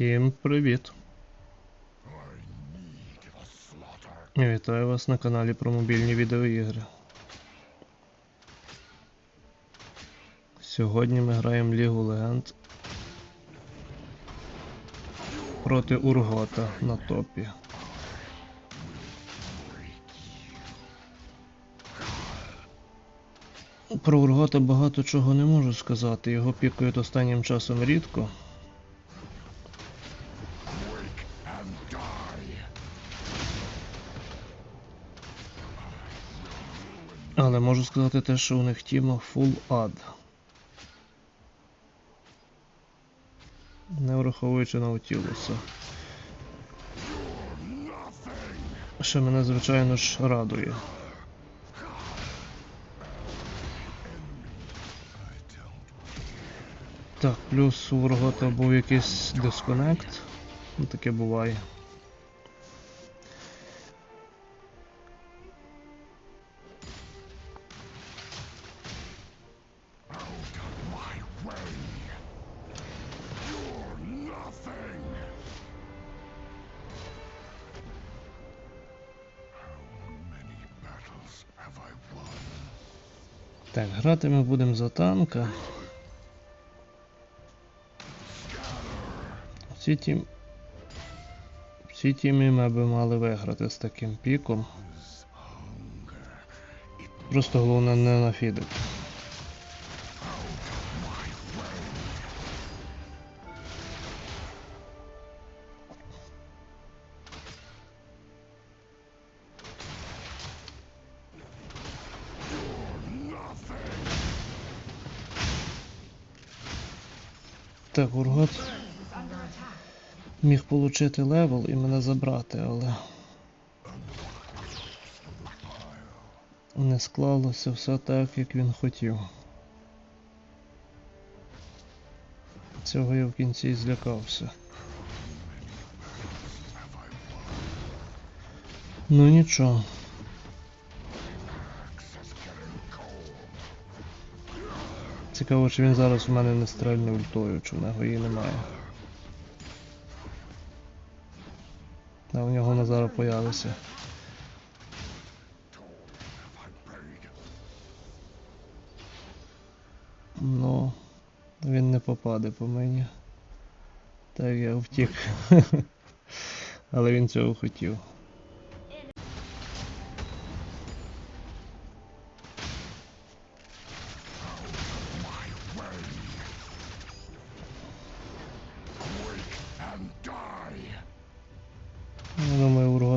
Всім привіт! Вітаю вас на каналі про мобільні відеоігри. Сьогодні ми граємо Лігу Легенд проти Ургота на топі. Про Ургота багато чого не можу сказати. Його пікають останнім часом рідко. Можу сказати те, що у них тіма Full Ad. Не враховуючи Наутілуса. Що мене, звичайно ж, радує. Так, плюс у Воргота був якийсь дисконект. Ну, таке буває. Так, грати ми будемо за танка. Всі ті... Всі тіми ми би мали виграти з таким піком. Просто головне не нафідити. Так, Ургот міг получити левел і мене забрати, але не склалося все так, як він хотів. Цього я в кінці і злякався. Ну нічого. Цікаво, чи він зараз у мене не стрельне ультою, чи в нього її немає. А у нього вона зараз появиться. Ну, він не попаде по мені. Так я втік. Але він цього хотів.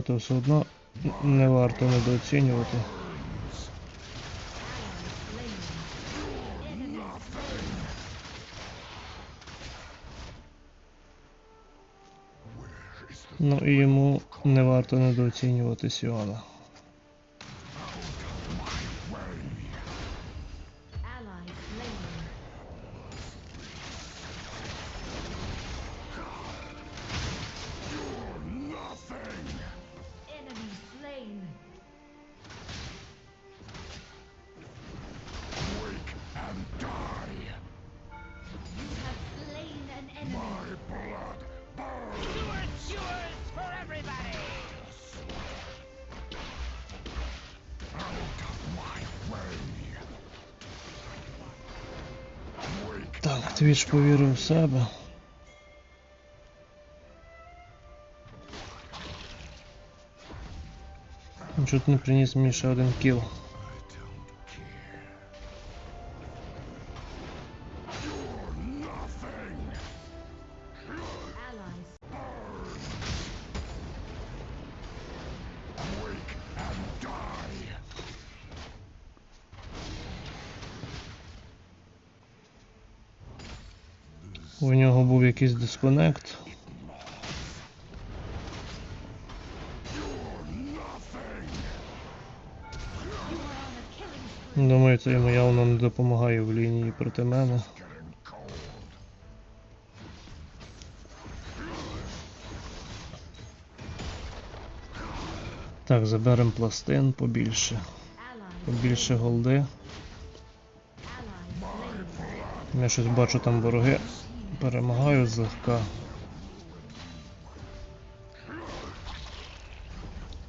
Ургота все одно не варто недооцінювати. Ну і йому не варто недооцінювати Сіона. Так, Твіч повірив в себе. Він Чуть не приніс мені ще один кіл. У нього був якийсь дисконект. Думаю, це йому явно не допомагає в лінії проти мене. Так, заберемо пластин побільше. Побільше голди. Я щось бачу там вороги. Перемагаю злегка.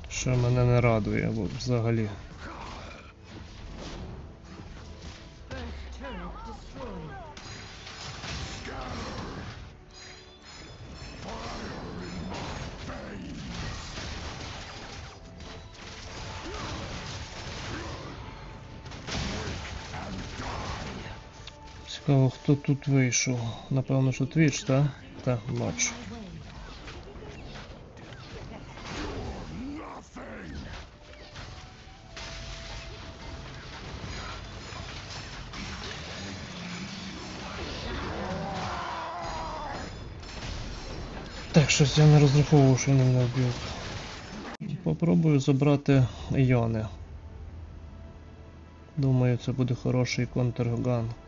Що мене не радує взагалі. Цікаво, хто тут вийшов. Напевно, що твіч, так? Так, бачу. Так, щось я не розраховував, що вони мене вб'ють. Попробую забрати Йони. Думаю, це буде хороший контрганк.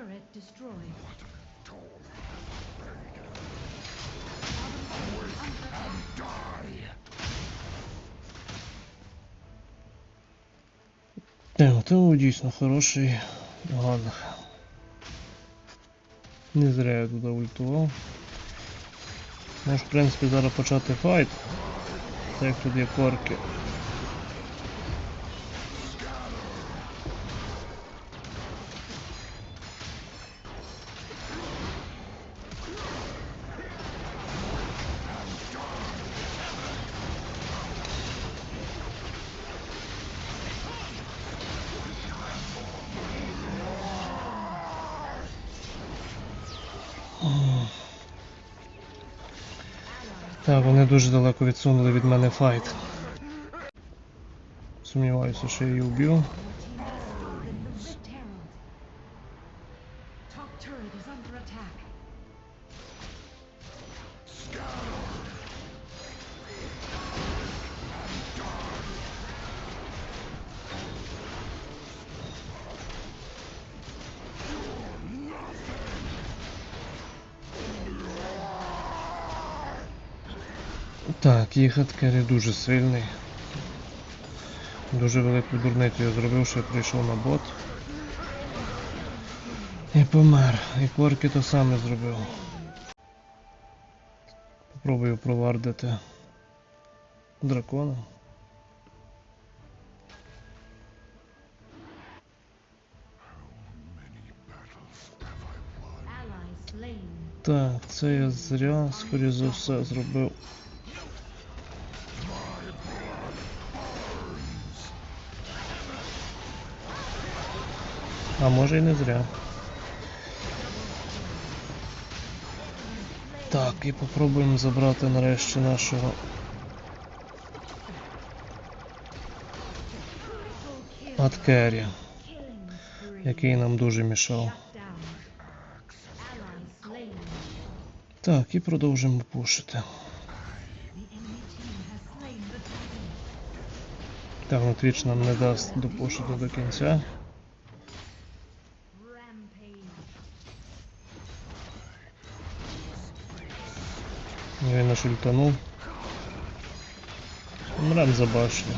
Turret destroyed. Bottom turret is under. Так, то дійсно хороший ганг. Не зря я туди ультував. Можу, в принципі, зараз почати файт. Так тут є корки. Так, вони дуже далеко відсунули від мене файт. Сумніваюся, що я її вб'ю. Так, їхат Керрі дуже сильний. Дуже велику дурницю я зробив, що я прийшов на бот. І помер. І корки то саме зробив. Попробую провардити дракона. Так, це я зря, скоріше за все, зробив. А може і не зря. Так, і попробуємо забрати нарешті нашого Аткері, який нам дуже мішав. Так, і продовжимо пушити. Так, Twitch нам не дасть допушити до кінця. Він наш ультанув. Мрем за башню.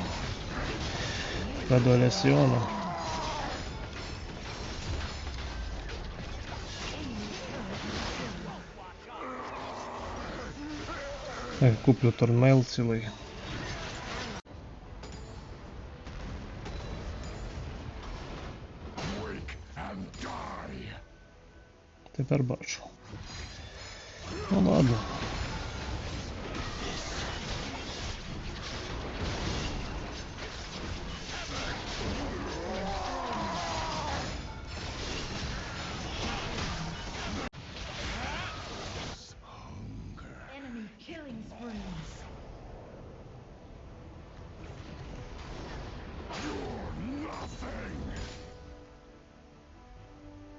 Така доля Сіона. Так, куплю торнмейл цілий. Тепер бачу. Ну ладно.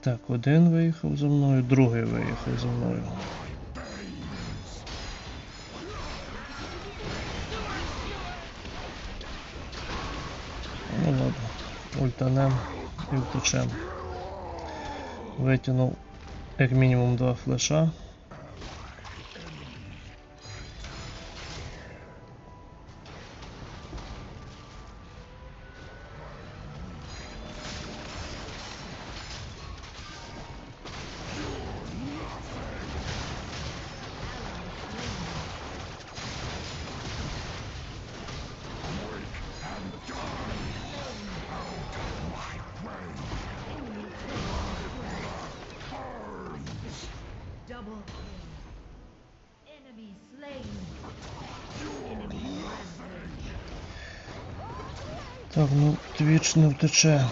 Так, один виїхав за мною, другий виїхав за мною. Ну ладно. ультанем і втечем. Витягнув як мінімум два флеша. Так, ну твіч не втече.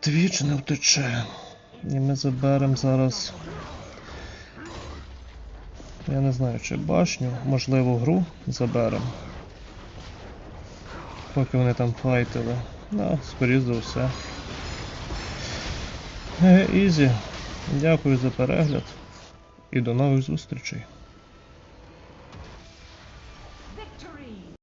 Твіч не втече. І ми заберемо зараз. Я не знаю, чи башню, можливо, гру заберемо. Поки вони там файтили. Да, скоріш за все. Е, Ізі. Дякую за перегляд і до нових зустрічей.